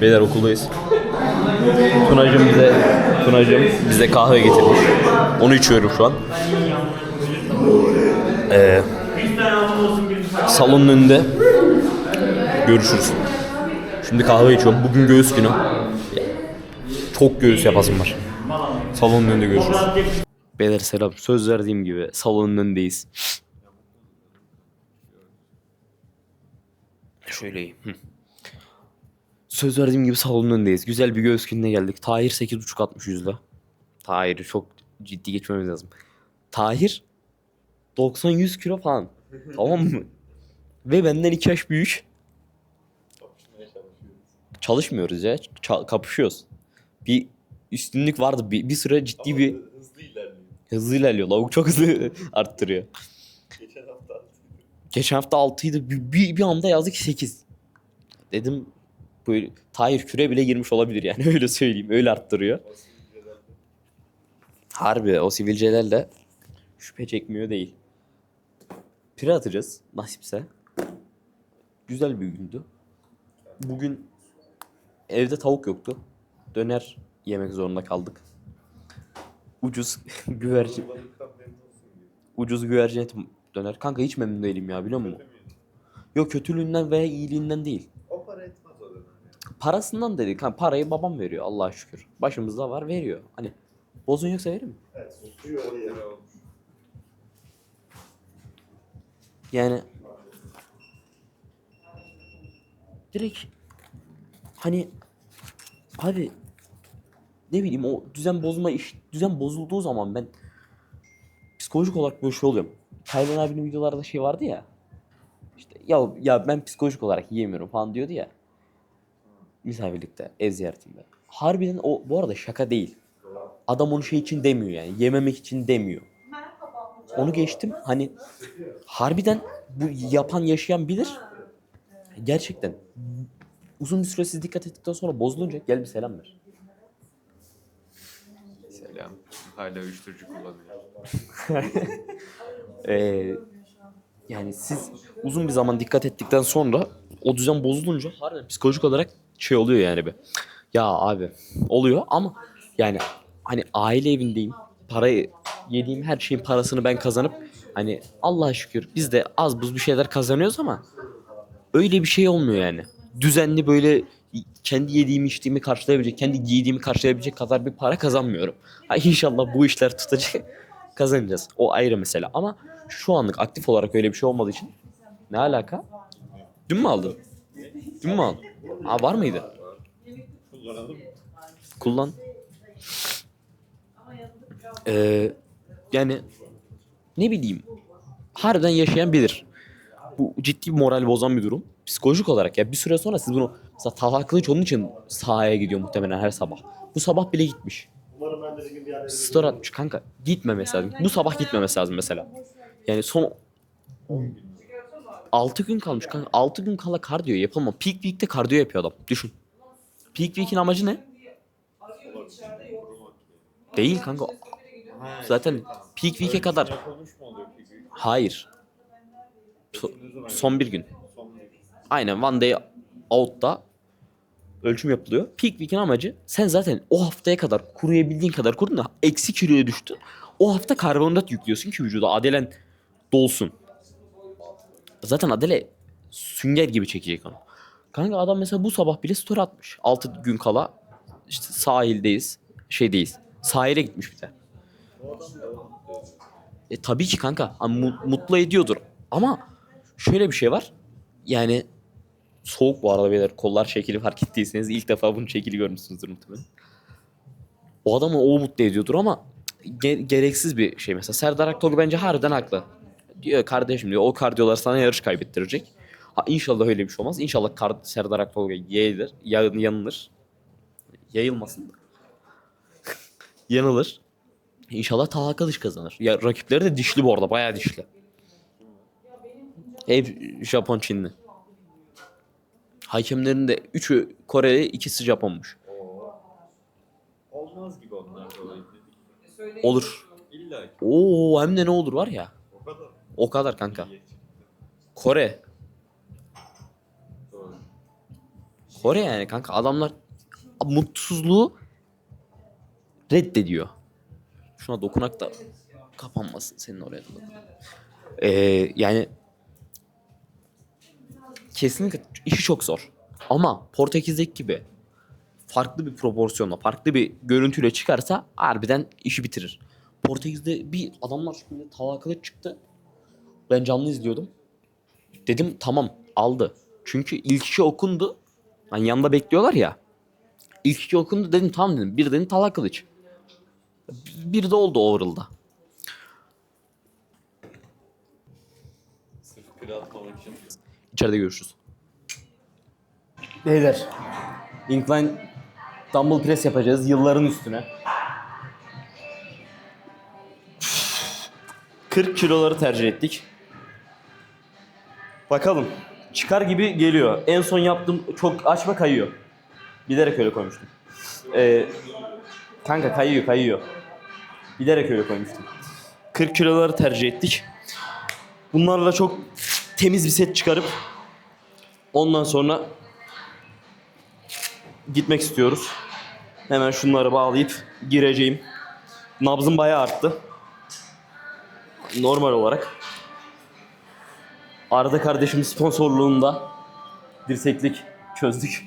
Beyler okuldayız. Tunacım bize Tunacım bize kahve getirmiş. Onu içiyorum şu an. Ee, salonun önünde görüşürüz. Şimdi kahve içiyorum. Bugün göğüs günü. Çok göğüs yapasım var. Salonun önünde görüşürüz. Beyler selam. Söz verdiğim gibi salonun önündeyiz. Şöyle iyi. Söz verdiğim gibi salonun önündeyiz. Güzel bir göğüs gününe geldik. Tahir 8.5 atmış yüzde. Tahir'i çok ciddi geçmemiz lazım. Tahir 90-100 kilo falan. tamam mı? Ve benden 2 yaş büyük. Çalışmıyoruz ya. Ça- kapışıyoruz. Bir üstünlük vardı. Bir, bir süre ciddi bir hızlı ilerliyor. hızlı ilerliyor. Lavuk çok hızlı arttırıyor. Geçen hafta Geçen hafta 6'ydı. Bir, bir, bir anda yazdı ki 8. Dedim böyle Tahir küre bile girmiş olabilir yani öyle söyleyeyim. Öyle arttırıyor. Harbi o sivilcelerle şüphe çekmiyor değil. Pire atacağız nasipse. Güzel bir gündü. Bugün evde tavuk yoktu. Döner yemek zorunda kaldık. Ucuz güvercin ucuz güvercin eti döner. Kanka hiç memnun değilim ya biliyor musun? Yok kötülüğünden veya iyiliğinden değil. O para etmez o dönem ya. Parasından dedik. Ha, parayı babam veriyor Allah'a şükür. Başımızda var veriyor. Hani bozun yoksa verir mi? Evet. Yani direkt hani abi ne bileyim o düzen bozma iş düzen bozulduğu zaman ben psikolojik olarak böyle şey oluyorum. Taylan abinin videolarda şey vardı ya. İşte ya ya ben psikolojik olarak yiyemiyorum falan diyordu ya. Misafirlikte, ev ziyaretinde. Harbiden o bu arada şaka değil. Adam onu şey için demiyor yani. Yememek için demiyor. Onu geçtim. Hani harbiden bu yapan yaşayan bilir. Gerçekten uzun bir süre siz dikkat ettikten sonra bozulunca gel bir selam ver. Selam. Hala uyuşturucu kullanıyor. Ee, yani siz uzun bir zaman dikkat ettikten sonra o düzen bozulunca harbiden psikolojik olarak şey oluyor yani be. Ya abi oluyor ama yani hani aile evindeyim. Parayı yediğim her şeyin parasını ben kazanıp hani Allah'a şükür biz de az buz bir şeyler kazanıyoruz ama öyle bir şey olmuyor yani. Düzenli böyle kendi yediğimi içtiğimi karşılayabilecek, kendi giydiğimi karşılayabilecek kadar bir para kazanmıyorum. Ha, inşallah bu işler tutacak kazanacağız. O ayrı mesele ama şu anlık aktif olarak öyle bir şey olmadığı için ne alaka? Dün mü aldın? Dün mü aldın? Ha var mıydı? Kullan. Ee, yani ne bileyim harbiden yaşayan bilir. Bu ciddi bir moral bozan bir durum. Psikolojik olarak ya bir süre sonra siz bunu mesela Talha Kılıç onun için sahaya gidiyor muhtemelen her sabah. Bu sabah bile gitmiş. Story atmış kanka. Gitmemesi lazım. Bu sabah gitmemesi lazım mesela. Yani son 6 gün kalmış kanka. 6 gün kala kardiyo yapamam. Peak Week'te kardiyo yapıyor adam. Düşün. Peak Week'in amacı ne? Değil kanka. Zaten Peak Week'e kadar. Hayır. Son bir gün. Aynen One Day Out'ta ölçüm yapılıyor. Peak Week'in amacı sen zaten o haftaya kadar kuruyabildiğin kadar kurun da eksi kiloya düştü. O hafta karbonhidrat yüklüyorsun ki vücuda adelen dolsun. Zaten Adele sünger gibi çekecek onu. Kanka adam mesela bu sabah bile story atmış. 6 gün kala işte sahildeyiz. Şeydeyiz. Sahile gitmiş bir de. E tabii ki kanka. Mu- mutlu ediyordur. Ama şöyle bir şey var. Yani soğuk bu arada beyler. Kollar şekili fark ettiyseniz ilk defa bunu şekili görmüşsünüzdür muhtemelen. O adamı o mutlu ediyordur ama ge- gereksiz bir şey mesela. Serdar Aktoğlu bence harbiden haklı. Diyor kardeşim diyor o kardiyolar sana yarış kaybettirecek. Ha inşallah öyle bir şey olmaz. İnşallah kar- Serdar Aktoğlu yayılır, ya- yanılır. Yayılmasın da. Yanılır. İnşallah Talha Kılıç kazanır. Ya rakipleri de dişli bu arada. Bayağı dişli. Hep Japon Çinli. Hakemlerin de 3'ü Koreli, ikisi Japonmuş. Olmaz gibi onlar dolayı. Olur. İlla ki. Oo hem de ne olur var ya. O kadar. O kadar kanka. Kore. Kore yani kanka adamlar mutsuzluğu reddediyor. Şuna dokunak da kapanmasın senin oraya da. Ee, yani kesinlikle işi çok zor. Ama Portekiz'deki gibi farklı bir proporsiyonla, farklı bir görüntüyle çıkarsa harbiden işi bitirir. Portekiz'de bir adamlar şimdi tava kılıç çıktı. Ben canlı izliyordum. Dedim tamam aldı. Çünkü ilk iki okundu. Hani yanında bekliyorlar ya. İlk iki okundu dedim tamam dedim. Bir dedim tava kılıç. Bir de oldu overall'da. Sırf için. İçeride görüşürüz. Beyler. Incline dumbbell press yapacağız yılların üstüne. 40 kiloları tercih ettik. Bakalım. Çıkar gibi geliyor. En son yaptığım çok açma kayıyor. Bilerek öyle koymuştum. Ee, kanka kayıyor kayıyor. Bilerek öyle koymuştum. 40 kiloları tercih ettik. Bunlarla çok temiz bir set çıkarıp ondan sonra gitmek istiyoruz. Hemen şunları bağlayıp gireceğim. Nabzım bayağı arttı. Normal olarak. Arda kardeşim sponsorluğunda dirseklik çözdük.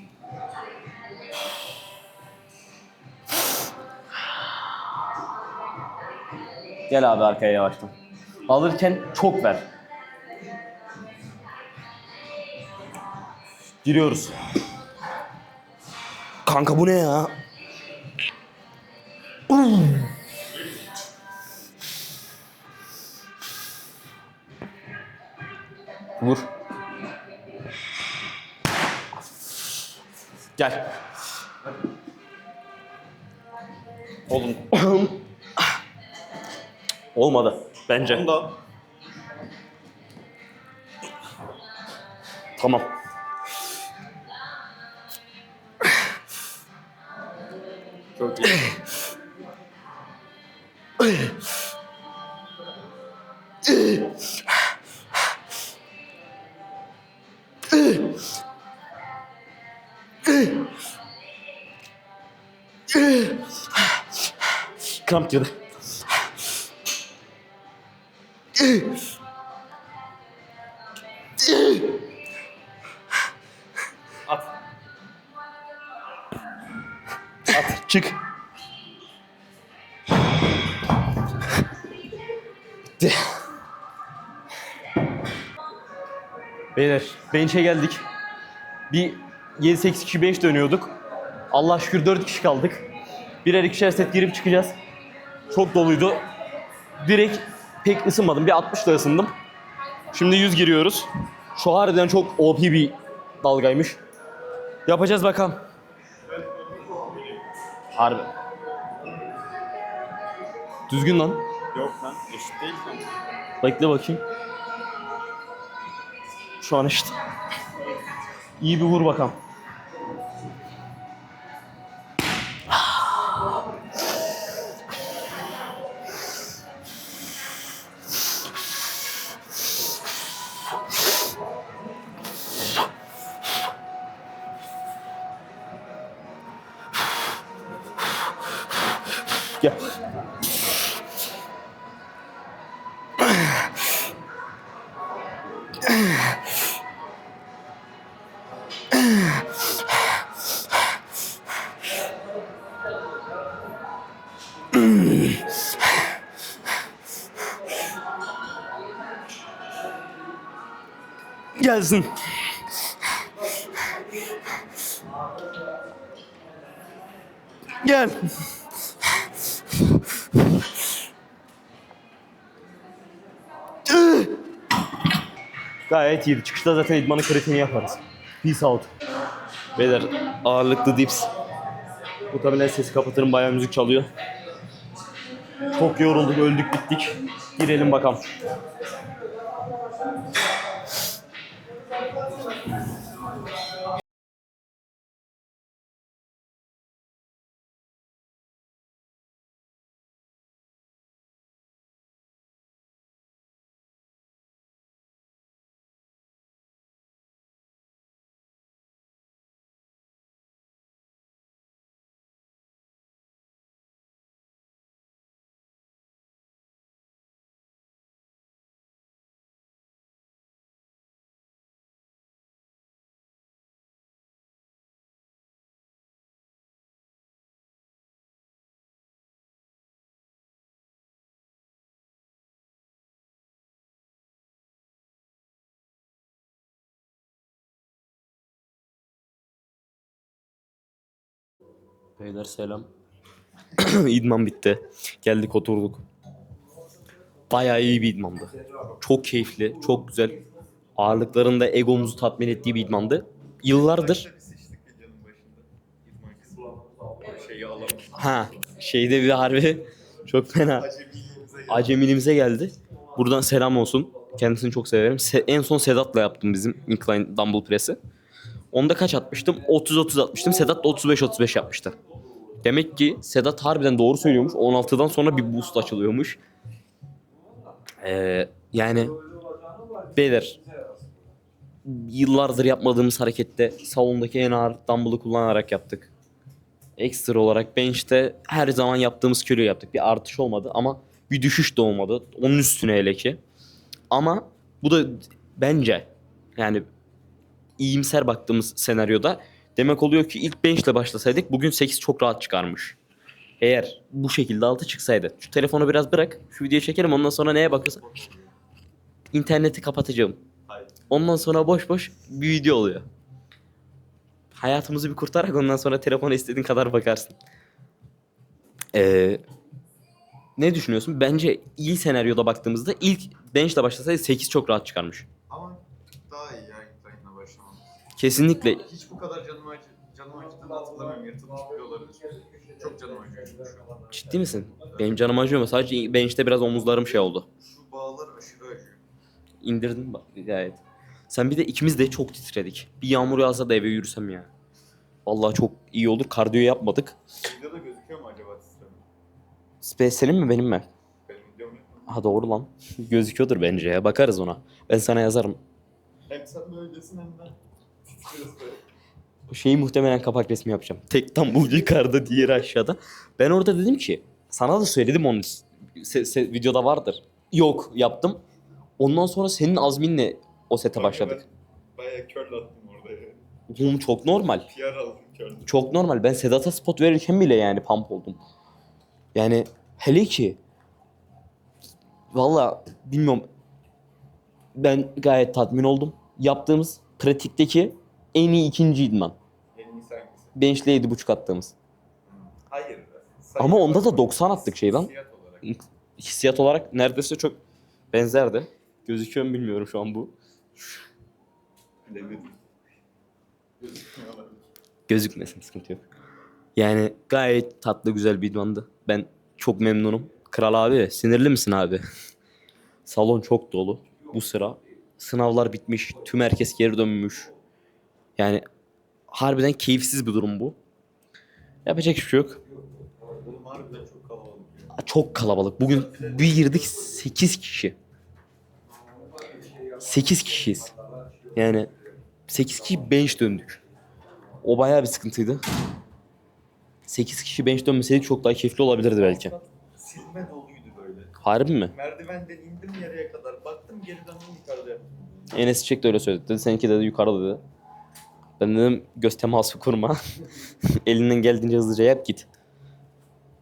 Gel abi arkaya yavaştan. Alırken çok ver. Giriyoruz. Kanka bu ne ya? Vur. Gel. Oğlum. Olmadı bence. Onda. Tamam. Çok iyi. Kramp girdi. At. At çık. Bitti. Beyler bench'e geldik. Bir 7-8 kişi bench dönüyorduk. Allah şükür 4 kişi kaldık. Birer ikişer set girip çıkacağız. Çok doluydu. Direkt pek ısınmadım. Bir 60 da ısındım. Şimdi 100 giriyoruz. Şu harbiden çok OP bir dalgaymış. Yapacağız bakalım. Harbi. Düzgün lan. Yok lan eşit değil lan. Bekle bakayım. Şu an işte. İyi bir vur bakalım. Gel. Gelsin. Gel. Gayet iyiydi. Çıkışta zaten idmanın kritiğini yaparız. Peace out. Beyler ağırlıklı dips. Muhtemelen sesi kapatırım bayağı müzik çalıyor. Çok yorulduk, öldük, bittik. Girelim bakalım. Beyler selam. İdman bitti. Geldik oturduk. Bayağı iyi bir idmandı. Çok keyifli, çok güzel. Ağırlıklarında egomuzu tatmin ettiği bir idmandı. Yıllardır ha şeyde bir harbi çok fena acemiliğimize geldi. Buradan selam olsun. Kendisini çok severim. Se- en son Sedat'la yaptım bizim incline dumbbell press'i. Onda kaç atmıştım? 30-30 atmıştım. Sedat da 35-35 yapmıştı. Demek ki Sedat harbiden doğru söylüyormuş. 16'dan sonra bir boost açılıyormuş. Ee, yani beyler yıllardır yapmadığımız harekette salondaki en ağır dumbbell'ı kullanarak yaptık. Ekstra olarak bench'te her zaman yaptığımız kiloyu yaptık. Bir artış olmadı ama bir düşüş de olmadı. Onun üstüne hele ki. Ama bu da bence yani iyimser baktığımız senaryoda demek oluyor ki ilk bench ile başlasaydık bugün 8 çok rahat çıkarmış. Eğer bu şekilde 6 çıksaydı. Şu telefonu biraz bırak. Şu videoyu çekelim ondan sonra neye bakıyorsan. İnterneti kapatacağım. Ondan sonra boş boş bir video oluyor. Hayatımızı bir kurtarak ondan sonra telefona istediğin kadar bakarsın. Ee, ne düşünüyorsun? Bence iyi senaryoda baktığımızda ilk bench'le başlasaydı 8 çok rahat çıkarmış. Ama daha iyi ya incline'la başlamam. Kesinlikle Hiç bu kadar canım acıdığını hatırlamıyorum. Yırtılmış bile olabilir. Çok canım acıyor çünkü şu an. ciddi misin? Benim canım acıyor mu? Sadece bench'te biraz omuzlarım şey oldu. Şu bağlar aşırı acıyor. İndirdin bak gayet. Sen bir de ikimiz de çok titredik. Bir yağmur yağsa da eve yürüsem ya. Vallahi çok iyi olur. Kardiyo yapmadık. Videoda gözüküyor mu acaba? Space senin mi benim mi? Benim videom yok. Ha doğru lan. Gözüküyordur bence ya. Bakarız ona. Ben sana yazarım. Hem sen böylesin hem de. O şeyi muhtemelen kapak resmi yapacağım. Tek dumbbell yukarıda, diğeri aşağıda. Ben orada dedim ki, sana da söyledim onun se- se- videoda vardır. Yok yaptım. Ondan sonra senin azminle o sete başladık. Ben bayağı curl attım orada ya. Oğlum çok normal. PR aldım curl'ü. Çok normal. Ben Sedat'a spot verirken bile yani pump oldum. Yani hele ki valla bilmiyorum ben gayet tatmin oldum. Yaptığımız pratikteki en iyi ikinci idman. Bench'le 7.5 attığımız. Hayır. Ama onda da 90 attık şey lan. Hissiyat olarak. Hissiyat olarak neredeyse çok benzerdi. Gözüküyor mu bilmiyorum şu an bu. Bilemedim. Gözükmesin sıkıntı yok. Yani gayet tatlı güzel bir idmandı. Ben çok memnunum. Kral abi sinirli misin abi? Salon çok dolu bu sıra. Sınavlar bitmiş. Tüm herkes geri dönmüş. Yani harbiden keyifsiz bir durum bu. Yapacak hiçbir şey yok. Oğlum harbiden çok kalabalık. Çok kalabalık. Bugün bir girdik 8 kişi. 8 kişiyiz. Yani 8 kişi bench döndük. O bayağı bir sıkıntıydı. 8 kişi bench dönmeseydik çok daha keyifli olabilirdi belki. Silme doluydu böyle. Harbi mi? Merdivenden indim yarıya kadar. Baktım geri döndüm yukarıda. Enes Çiçek de öyle söyledi. Dedi, seninki dedi yukarıda dedi. Ben dedim göz teması kurma. Elinden geldiğince hızlıca yap git.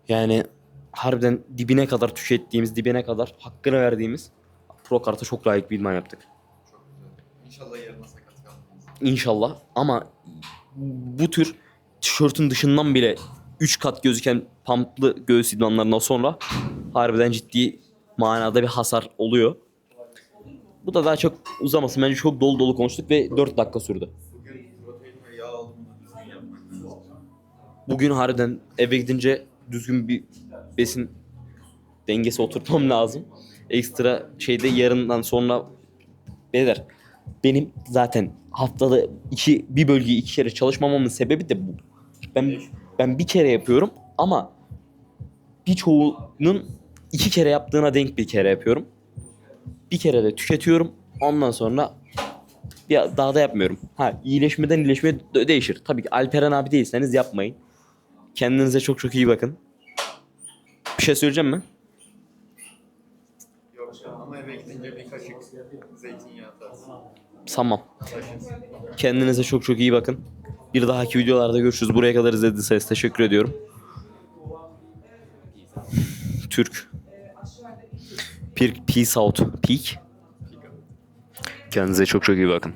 Yani harbiden dibine kadar tükettiğimiz, dibine kadar hakkını verdiğimiz Pro Kart'a çok layık bir idman yaptık. Çok güzel. İnşallah yarına sakat kalmayız. İnşallah ama bu tür tişörtün dışından bile 3 kat gözüken pumplı göğüs idmanlarından sonra harbiden ciddi manada bir hasar oluyor. Bu da daha çok uzamasın. Bence çok dolu dolu konuştuk ve 4 dakika sürdü. Bugün harbiden eve gidince düzgün bir besin dengesi oturtmam lazım. Ekstra şeyde yarından sonra beyler benim zaten haftada iki bir bölgeyi iki kere çalışmamamın sebebi de bu. Ben ben bir kere yapıyorum ama birçoğunun iki kere yaptığına denk bir kere yapıyorum. Bir kere de tüketiyorum. Ondan sonra ya daha da yapmıyorum. Ha iyileşmeden iyileşmeye de- değişir. Tabii ki Alperen abi değilseniz yapmayın. Kendinize çok çok iyi bakın. Bir şey söyleyeceğim mi? Yok ama eve gidince bir kaşık zeytinyağı atarsın. Tamam. Kendinize çok çok iyi bakın. Bir dahaki videolarda görüşürüz. Buraya kadar izlediyseniz teşekkür ediyorum. Türk. Peak, peace out. Peak. Kendinize çok çok iyi bakın.